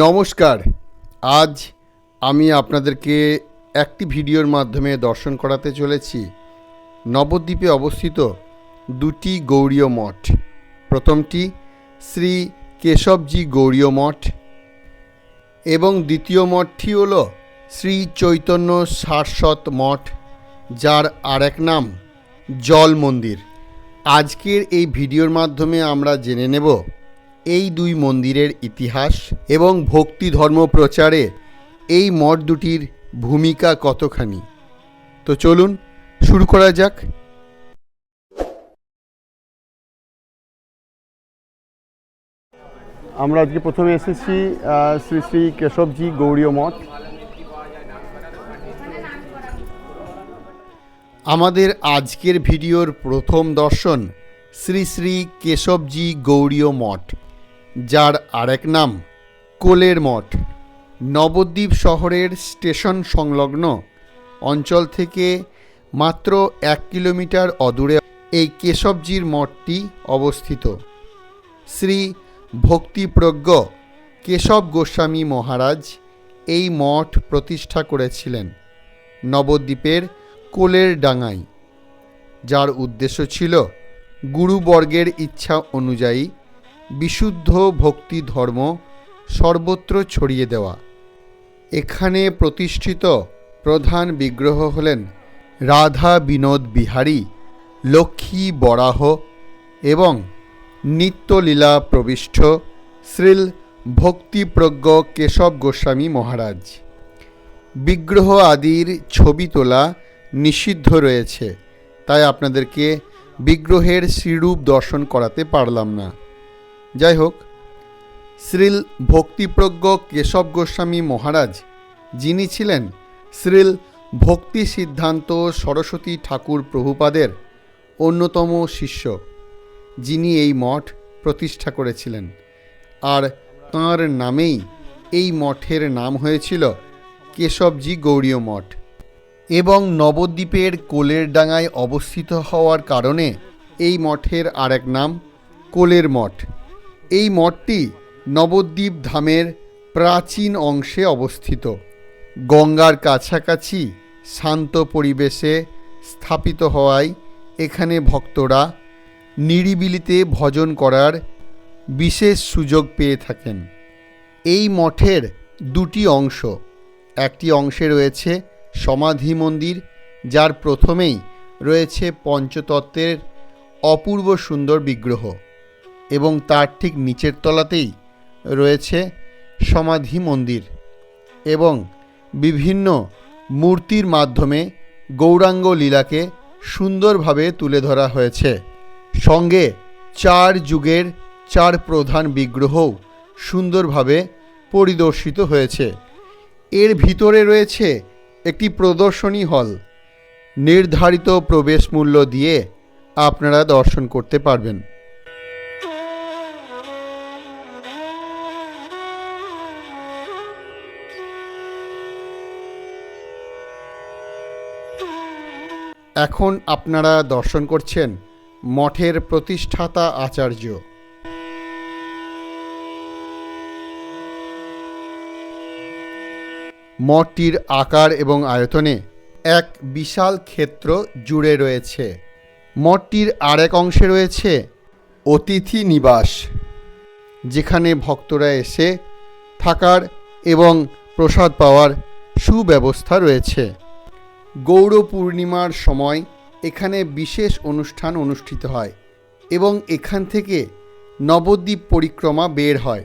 নমস্কার। আজ আমি আপনাদেরকে একটি ভিডিওর মাধ্যমে দর্শন করাতে চলেছি। নবদ্বীপে অবস্থিত দুটি গৌড়ীয় মঠ। প্রথমটি শ্রী কেশবজি গৌরীয় মঠ এবং দ্বিতীয় মঠটি হল শ্রী চৈতন্য সারস্বত মঠ, যার আরেক নাম জল মন্দির। আজকের এই ভিডিওর মাধ্যমে আমরা জেনে নেব এই দুই মন্দিরের ইতিহাস এবং ভক্তি ধর্ম প্রচারে এই মঠ দুটির ভূমিকা কতখানি? তো চলুন শুরু করা যাক। আমরা আজকে প্রথমে এসেছি শ্রী শ্রী কেশবজি গৌড়ীয় মঠ। আমাদের আজকের ভিডিওর প্রথম দর্শন শ্রী শ্রী কেশবজি গৌড়ীয় মঠ। যার আরেক নাম কোলের মঠ। নবদ্বীপ শহরের স্টেশন সংলগ্ন অঞ্চল থেকে মাত্র এক কিলোমিটার অদূরে এই কেশবজির মঠটি অবস্থিত। শ্রী ভক্তিপ্রজ্ঞ কেশব গোস্বামী মহারাজ এই মঠ প্রতিষ্ঠা করেছিলেন নবদ্বীপের কোলের ডাঙায়, যার উদ্দেশ্য ছিল গুরুবর্গের ইচ্ছা অনুযায়ী বিশুদ্ধ ভক্তি ধর্ম সর্বত্র ছড়িয়ে দেওয়া। এখানে প্রতিষ্ঠিত প্রধান বিগ্রহ হলেন রাধা বিনোদ বিহারী, লক্ষ্মী বরাহ এবং নিত্যলীলা প্রবিষ্ট শ্রীল ভক্তিপ্রজ্ঞ কেশব গোস্বামী মহারাজ। বিগ্রহ আদির ছবি তোলা নিষিদ্ধ রয়েছে, তাই আপনাদেরকে বিগ্রহের শ্রীরূপ দর্শন করাতে পারলাম না। যাই হোক শ্রীল ভক্তিপ্রজ্ঞ কেশব গোস্বামী মহারাজ, যিনি ছিলেন শ্রীল ভক্তি সিদ্ধান্ত সরস্বতী ঠাকুর প্রভুপাদের অন্যতম শিষ্য, যিনি এই মঠ প্রতিষ্ঠা করেছিলেন। আর তাঁর নামেই এই মঠের নাম হয়েছিল কেশবজি গৌড়ীয় মঠ। এবং নবদ্বীপের কোলের ডাঙায় অবস্থিত হওয়ার কারণে এই মঠের আরেক নাম কোলের মঠ। এই মঠটি নবদ্বীপ ধামের প্রাচীন অংশে অবস্থিত। গঙ্গার কাছাকাছি শান্ত পরিবেশে স্থাপিত হওয়ায় এখানে ভক্তরা নিরিবিলিতে ভজন করার বিশেষ সুযোগ পেয়ে থাকেন। এই মঠের দুটি অংশ, একটি অংশে রয়েছে সমাধি মন্দির, যার প্রথমেই রয়েছে পঞ্চতত্ত্বের অপূর্ব সুন্দর বিগ্রহ। এবং তার ঠিক নিচের তলাতেই রয়েছে সমাধি মন্দির এবং বিভিন্ন মূর্তির মাধ্যমে গৌরাঙ্গ লীলাকে সুন্দরভাবে তুলে ধরা হয়েছে। সঙ্গে চার যুগের চার প্রধান বিগ্রহও সুন্দরভাবে পরিদর্শিত হয়েছে। এর ভিতরে রয়েছে একটি প্রদর্শনী হল। নির্ধারিত প্রবেশ মূল্য দিয়ে আপনারা দর্শন করতে পারবেন। এখন আপনারা দর্শন করছেন মঠের প্রতিষ্ঠাতা আচার্য। মঠটির আকার এবং আয়তনে এক বিশাল ক্ষেত্র জুড়ে রয়েছে। মঠটির আরেক অংশে রয়েছে অতিথি নিবাস, যেখানে ভক্তরা এসে থাকার এবং প্রসাদ পাওয়ার সুব্যবস্থা রয়েছে। গৌর পূর্ণিমার সময় এখানে বিশেষ অনুষ্ঠান অনুষ্ঠিত হয় এবং এখান থেকে নবদ্বীপ পরিক্রমা বের হয়।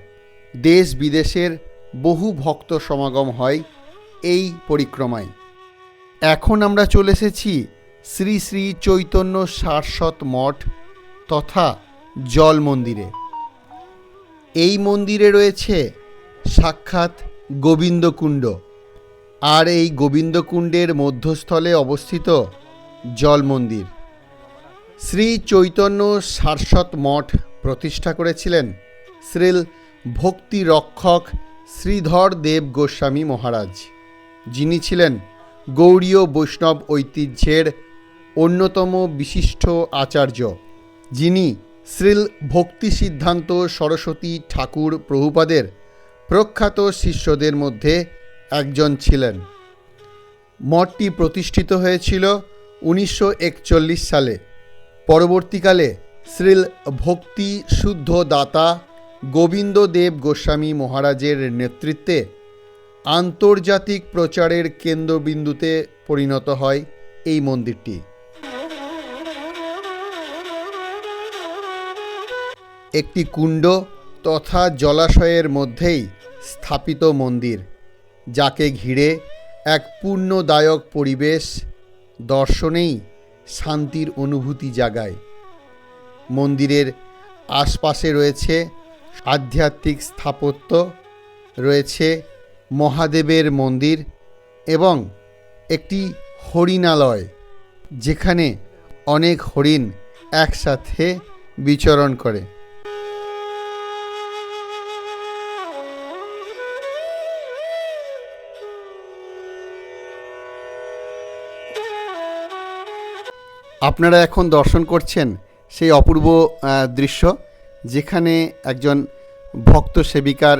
দেশ বিদেশের বহু ভক্ত সমাগম হয় এই পরিক্রমায়। এখন আমরা চলে এসেছি শ্রী শ্রী চৈতন্য সারস্বত মঠ তথা জল মন্দিরে। এই মন্দিরে রয়েছে সাক্ষাৎ গোবিন্দকুণ্ড। আর এই গোবিন্দকুণ্ডের মধ্যস্থলে অবস্থিত জল মন্দির শ্রী চৈতন্য সারস্বত মঠ প্রতিষ্ঠা করেছিলেন শ্রীল ভক্তি রক্ষক শ্রীধর দেব গোস্বামী মহারাজ। যিনি ছিলেন গৌড়ীয় বৈষ্ণব ঐতিহ্যের অন্যতম বিশিষ্ট আচার্য। যিনি শ্রীল ভক্তি সিদ্ধান্ত সরস্বতী ঠাকুর প্রভুপাদের প্রখ্যাত শিষ্যদের মধ্যে একজন ছিলেন। মঠটি প্রতিষ্ঠিত হয়েছিল উনিশশো একচল্লিশ সালে। পরবর্তীকালে শ্রীল ভক্তি শুদ্ধ দাতা গোবিন্দ দেব গোস্বামী মহারাজের নেতৃত্বে আন্তর্জাতিক প্রচারের কেন্দ্রবিন্দুতে পরিণত হয় এই মন্দিরটি। একটি কুণ্ড তথা জলাশয়ের মধ্যেই স্থাপিত মন্দির। যাকে ঘিরে এক পূর্ণদায়ক পরিবেশ দর্শনেই শান্তির অনুভূতি জাগায়। মন্দিরের আশপাশে রয়েছে আধ্যাত্মিক স্থাপত্য, রয়েছে মহাদেবের মন্দির এবং একটি হরিণালয়, যেখানে অনেক হরিণ একসাথে বিচরণ করে। আপনারা এখন দর্শন করছেন সেই অপূর্ব দৃশ্য যেখানে একজন ভক্ত সেবিকার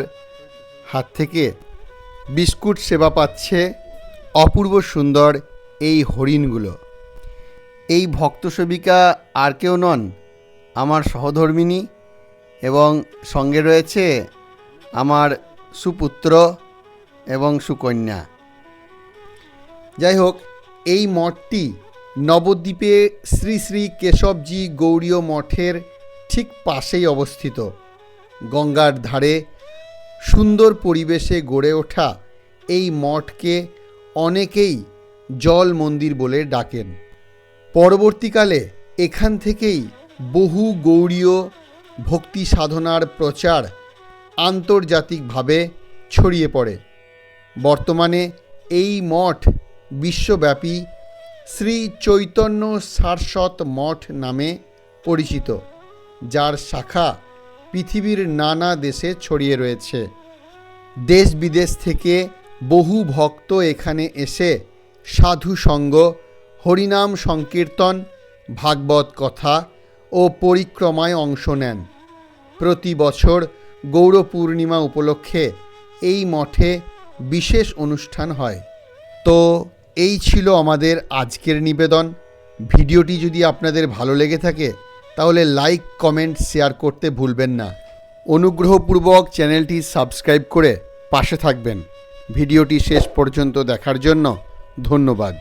হাত থেকে বিস্কুট সেবা পাচ্ছে অপূর্ব সুন্দর এই হরিণগুলো। এই ভক্ত সেবিকা আর কেউ নন, আমার সহধর্মিনী এবং সঙ্গে রয়েছে আমার সুপুত্র এবং সুকন্যা। যাই হোক, এই মঠটি নবদ্বীপে শ্রী শ্রী কেশবজি গৌড়ীয় মঠের ঠিক পাশেই অবস্থিত। গঙ্গার ধারে সুন্দর পরিবেশে গড়ে ওঠা এই মঠকে অনেকেই জল মন্দির বলে ডাকেন। পরবর্তীকালে এখান থেকেই বহু গৌরীয় ভক্তি সাধনার প্রচার আন্তর্জাতিকভাবে ছড়িয়ে পড়ে। বর্তমানে এই মঠ বিশ্বব্যাপী শ্রী চৈতন্য সারস্বত মঠ নামে পরিচিত, যার শাখা পৃথিবীর নানা দেশে ছড়িয়ে রয়েছে। দেশ বিদেশ থেকে বহু ভক্ত এখানে এসে সাধু সঙ্গ, হরিনাম সংকীর্তন, ভাগবত কথা ও পরিক্রমায় অংশ নেন। প্রতি বছর গৌর পূর্ণিমা উপলক্ষে এই মঠে বিশেষ অনুষ্ঠান হয়। তো এই ছিল আমাদের আজকের নিবেদন। ভিডিওটি যদি আপনাদের ভালো লেগে থাকে, তাহলে লাইক, কমেন্ট, শেয়ার করতে ভুলবেন না। অনুগ্রহপূর্বক চ্যানেলটি সাবস্ক্রাইব করে পাশে থাকবেন। ভিডিওটি শেষ পর্যন্ত দেখার জন্য ধন্যবাদ।